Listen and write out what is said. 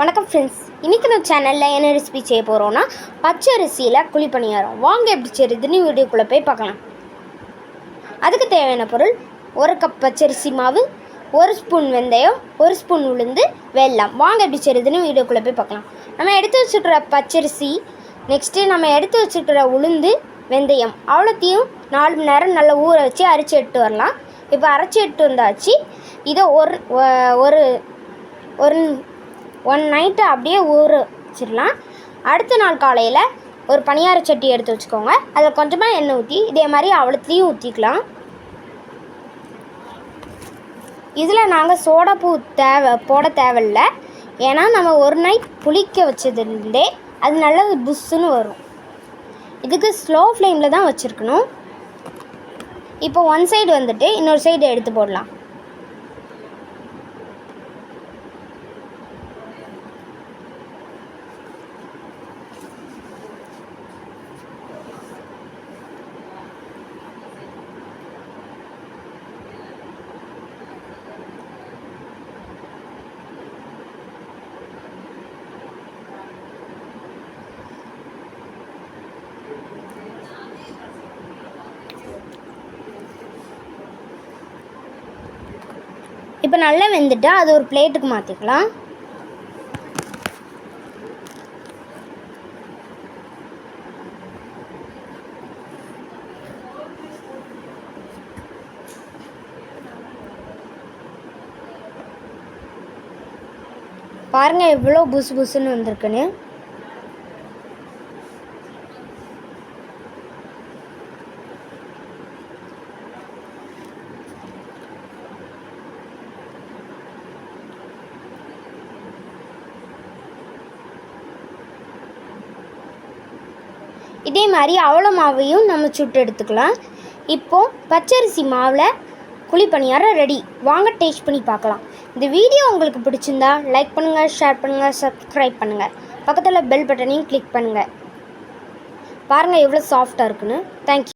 வணக்கம் ஃப்ரெண்ட்ஸ் இன்றைக்கி நம்ம சேனலில் என்ன ரெசிபி செய்ய போகிறோன்னா பச்சை அரிசியில் குழிப்பணியாரம். வாங்க எப்படி செய்யுதுன்னு வீடியோக்குள்ளே போய் பார்க்கலாம். அதுக்கு தேவையான பொருள் ஒரு கப் பச்சரிசி மாவு ஒரு ஸ்பூன் வெந்தயம் ஒரு ஸ்பூன் உளுந்து வெல்லம். வாங்க எப்படி செய்யுதுன்னு வீடியோக்குள்ளே போய் பார்க்கலாம். நம்ம எடுத்து வச்சுக்கிற பச்சரிசி நெக்ஸ்ட்டு நம்ம எடுத்து வச்சுக்கிற உளுந்து வெந்தயம் அவ்வளோத்தையும் நாலு மணி நேரம் நல்லா ஊற வச்சு அரைச்சி எடுத்து வரலாம். இப்போ அரைச்சி எடுத்து வந்தாச்சு. இதை ஒரு ஒரு ஒரு ஒன் நைட்டு அப்படியே ஊற வச்சிடலாம். அடுத்த நாள் காலையில் ஒரு பணியார சட்டி எடுத்து வச்சுக்கோங்க. அதில் கொஞ்சமாக எண்ணெய் ஊற்றி இதே மாதிரி அவ்வளோத்தையும் ஊற்றிக்கலாம் இதில் நாங்கள் சோடாப்பூ தேவை போட தேவையில்ல. ஏன்னா நம்ம ஒரு நைட் புளிக்க வச்சதுலேருந்தே அது நல்லா புஷ்ஷுன்னு வரும். இதுக்கு ஸ்லோ ஃப்ளேமில் தான் வச்சுருக்கணும். இப்போ ஒன் சைடு வந்துட்டு இன்னொரு சைடு எடுத்து போடலாம். இப்போ நல்லா வெந்துட்டு அது ஒரு பிளேட்டுக்கு மாற்றிக்கலாம் பாருங்கள் எவ்வளோ புசு புசுன்னு வந்திருக்குன்னு. இதே மாதிரி அவ்வளோ மாவையும் நம்ம சுட்டு எடுத்துக்கலாம். இப்போது பச்சரிசி மாவில் குழிப்பணியாரம் ரெடி வாங்க டேஸ்ட் பண்ணி பார்க்கலாம். இந்த வீடியோ உங்களுக்கு பிடிச்சிருந்தா லைக் பண்ணுங்கள் ஷேர் பண்ணுங்கள் சப்ஸ்கிரைப் பண்ணுங்கள் பக்கத்தில் பெல் பட்டனையும் கிளிக் பண்ணுங்கள் பாருங்கள் எவ்வளோ சாஃப்டாக இருக்குன்னு. தேங்க்யூ